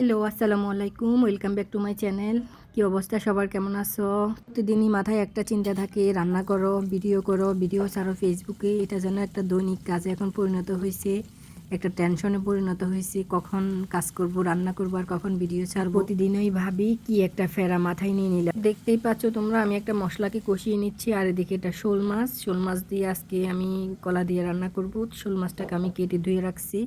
Hello আসসালামু আলাইকুম welcome back to my channel কি অবস্থা? সবার কেমন আছো? প্রতিদিনই মাথায় একটা চিন্তা থাকে, রান্না করো ভিডিও করো ভিডিও ছাড়ো ফেসবুকে এটা যেন একটা দৈনিক কাজে এখন পরিণত হয়েছে। একটা টেনশনে পরিণত হয়েছে, কখন কাজ করব, রান্না করব, আর কখন ভিডিও ছাড়বো। প্রতিদিনই ভাবি, কি একটা ফেরা মাথায় নিয়ে নিলাম। দেখতেই পাচ্ছ তোমরা, আমি একটা মশলাকে কষিয়ে নিচ্ছি, আর এদিকে এটা শোল মাছ। শোল মাছ দিয়ে আজকে আমি কলা দিয়ে রান্না করব। শোল মাছটাকে আমি কেটে ধুয়ে রাখছি।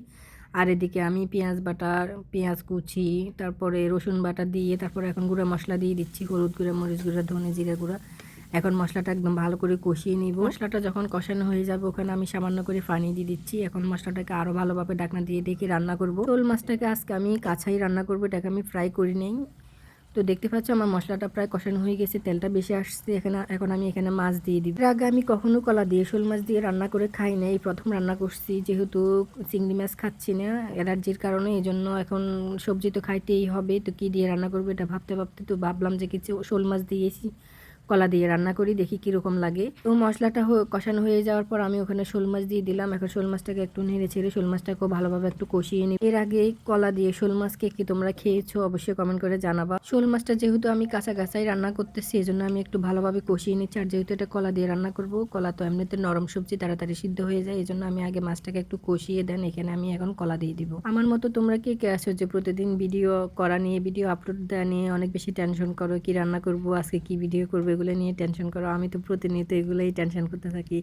আর এদিকে আমি পেঁয়াজ বাটার পেঁয়াজ কুচি তারপরে রসুন বাটা দিয়ে তারপরে এখন গুঁড়া মশলা দিয়ে দিচ্ছি হলুদ গুঁড়া মরিচ গুঁড়া ধনে জিরা গুঁড়া। এখন মশলাটা একদম ভালো করে কষিয়ে নিব। মশলাটা যখন কষানো হয়ে যাবে ওখানে আমি সামান্য করে পানি দিয়ে দিচ্ছি। এখন মশলাটাকে আরও ভালোভাবে ডাকনা দিয়ে ডেকে রান্না করব। শোল মাছটাকে আজকে আমি কাছাই রান্না করব এটাকে আমি ফ্রাই করি নেই। তো দেখতে পাচ্ছ আমার মশলাটা প্রায় কষানো হয়ে গেছে, তেলটা বেশি আসছে, এখানে এখন আমি এখানে মাছ দিয়ে দিই আগে আমি কখনো কলা দিয়ে, শোল মাছ দিয়ে রান্না করে খাই না এই প্রথম রান্না করছি, যেহেতু চিংড়ি মাছ খাচ্ছি না, অ্যালার্জির কারণে এই জন্য এখন সবজি তো খাইতেই হবে, তো কি দিয়ে রান্না করব এটা ভাবতে ভাবতে তো ভাবলাম যে কিছু শোল মাছ দিয়েছি। কলা দিয়ে রান্না করি, দেখি কীরকম লাগে। তো মশলাটা কষানো হয়ে যাওয়ার পর আমি ওখানে শোল মাছ দিয়ে দিলাম। এখন শোল মাছটাকে একটু নেড়ে ছেড়ে শোল মাছটাকেও ভালোভাবে একটু কষিয়ে নিই। এর আগে কলা দিয়ে শোল মাছকে কি তোমরা খেয়েছো অবশ্যই কমেন্ট করে জানাবা। শোল মাছটা যেহেতু আমি কাঁচা কাঁচাই রান্না করতেছি এই জন্য আমি একটু ভালোভাবে কষিয়ে নিচ্ছি। আর যেহেতু এটা কলা দিয়ে রান্না করব, কলা তো এমনিতে নরম সবজি, তাড়াতাড়ি সিদ্ধ হয়ে যায়। এই জন্য আমি আগে মাছটাকে একটু কষিয়ে দেন, এখানে আমি এখন কলা দিয়ে দিব। আমার মতো তোমরা কি কে আসো যে প্রতিদিন ভিডিও করা নিয়ে, ভিডিও আপলোড দেওয়া নিয়ে অনেক বেশি টেনশন করো, কি রান্না করব, আজকে কি ভিডিও করব এগুলো নিয়ে টেনশন করো। আমি তো প্রতিনিয়ত এগুলোই টেনশন করতে থাকি।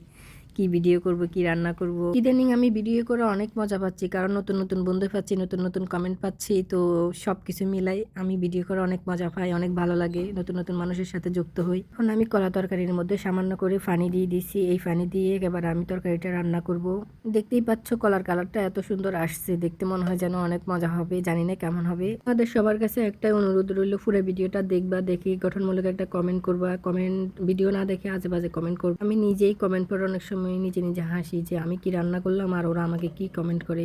কি ভিডিও করব, কি রান্না করব। ইদানিং আমি ভিডিও করে অনেক মজা পাচ্ছি, কারণ নতুন নতুন বন্ধু পাচ্ছি, নতুন নতুন কমেন্ট পাচ্ছি, তো সব কিছু মিলাই আমি ভিডিও করে অনেক মজা পাই, অনেক ভালো লাগে, নতুন নতুন মানুষের সাথে যুক্ত হই। এখন আমি কলা তরকারির মধ্যে সামান্য করে ফানি দিয়ে দিছি, এই ফানি দিয়ে এবার আমি তরকারিটা রান্না করব। দেখতেই পাচ্ছ কলার কালারটা এত সুন্দর আসছে, দেখতে মনে হয় যেন অনেক মজা হবে, জানি না কেমন হবে। আমাদের সবার কাছে একটাই অনুরোধ রইল, পুরো ভিডিওটা দেখবা, দেখি গঠনমূলক একটা কমেন্ট করবা কমেন্ট ভিডিও না দেখে আজে বাজে কমেন্ট করব। আমি নিজেই কমেন্ট পড়ে অনেক সময় নিজে নিজে হাসি যে আমি কি রান্না করলাম আর ওরা আমাকে কি কমেন্ট করে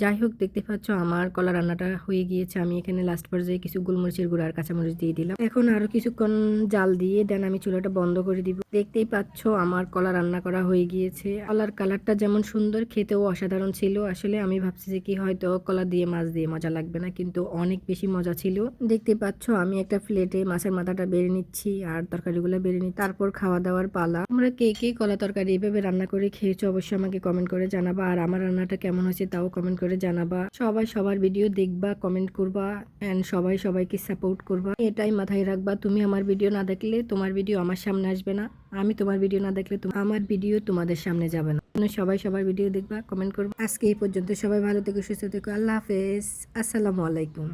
যাই হোক, দেখতে পাচ্ছ আমার কলা রান্নাটা হয়ে গিয়েছে। আমি এখানে লাস্ট পর্যায়ে কিছু গোলমরিচের গুঁড়া আর কাঁচামরিচ দিয়ে দিলাম। এখন আরও কিছুক্ষণ জাল দিয়ে দেন আমি চুলাটা বন্ধ করে দিব। দেখতেই পাচ্ছ আমার কলা রান্না করা হয়ে গিয়েছে। কলার কালারটা যেমন সুন্দর, খেতেও অসাধারণ ছিল। আসলে আমি ভাবছি যে কি হয়তো কলা দিয়ে, মাছ দিয়ে মজা লাগবে না, কিন্তু অনেক বেশি মজা ছিল। দেখতে পাচ্ছ আমি একটা প্লেটে মাছের মাথাটা বেড়ে নিচ্ছি আর তরকারিগুলো বেড়ে নিচ্ছি। তারপর খাওয়া দাওয়ার পালা। আমরা কে কে কলা তরকারি এভাবে রান্না করে খেয়েছো অবশ্যই আমাকে কমেন্ট করে জানাবা। আর আমার রান্নাটা কেমন হয়েছে তাও কমেন্ট করে জানাবা। সবাই সবার ভিডিও দেখবা কমেন্ট করবা অ্যান্ড সবাই সবাইকে সাপোর্ট করবা। এটাই মাথায় রাখবা, তুমি আমার ভিডিও না দেখলে তোমার ভিডিও আমার সামনে আসবে না। আমি তোমার ভিডিও না দেখলে আমার ভিডিও তোমাদের সামনে যাবে না। সবাই সবার ভিডিও দেখবা কমেন্ট করবা। আজকে এই পর্যন্ত সবাই ভালো থেকো, সুস্থ থেকো। আল্লাহ হাফেজ। আসসালামু আলাইকুম।